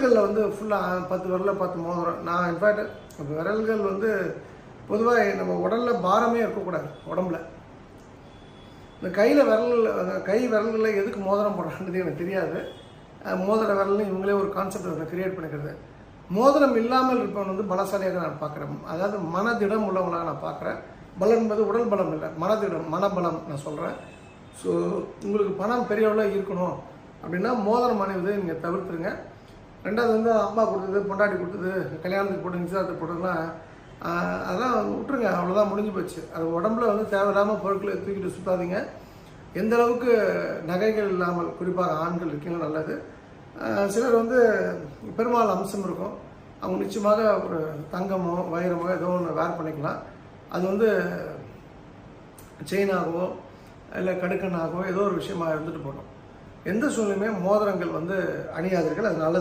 விரல்களில் வந்து ஃபுல்லாக பத்து விரலில் பத்து மோதிரம் நான் இன்ஃபேக்ட் இப்போ விரல்கள் வந்து பொதுவாக நம்ம உடலில் பாரமே இருக்கக்கூடாது உடம்புல. இந்த கையில் விரல் கை விரல்களில் எதுக்கு மோதிரம் போடுறான்றது எனக்கு தெரியாது. மோதிர விரல்னு இவங்களே ஒரு கான்செப்ட் அதை கிரியேட் பண்ணிக்கிறது. மோதிரம் இல்லாமல் இருப்பவன் வந்து பலசாலியாக நான் பார்க்குறேன். அதாவது மனதிடம் உள்ளவங்களாக நான் பார்க்குறேன். பலம் என்பது உடல் பலம் இல்லை மனதிடம் மனபலம் நான் சொல்கிறேன் ஸோ உங்களுக்கு பணம் பெரிய அளவில் இருக்கணும் அப்படின்னா மோதிரம் அணிவதை நீங்கள் தவிர்த்துருங்க. ரெண்டாவது வந்து அம்மா கொடுத்தது பொண்டாட்டி கொடுத்தது கல்யாணத்துக்கு போட்டு நிச்சயத்துக்கு போட்டதுலாம் அதெல்லாம் விட்டுருங்க அவ்வளோதான் முடிஞ்சு போச்சு. அது உடம்புல வந்து தேவையில்லாமல் பொருட்களை தூக்கிட்டு சுற்றாதீங்க எந்த அளவுக்கு நகைகள் இல்லாமல் குறிப்பாக ஆண்கள் இருக்கீங்க நல்லது. சிலர் வந்து பெருமாள் அம்சம் இருக்கும். அவங்க நிச்சயமாக ஒரு தங்கமோ வைரமோ ஏதோ ஒன்று வேர் பண்ணிக்கலாம். அது வந்து செயினாகவோ இல்லை கடுக்கனாகவோ ஏதோ ஒரு விஷயமா இருந்துட்டு போகணும். எந்த சூழ்நிலையுமே மோதிரங்கள் வந்து அணியாதீர்கள் அது நல்லது.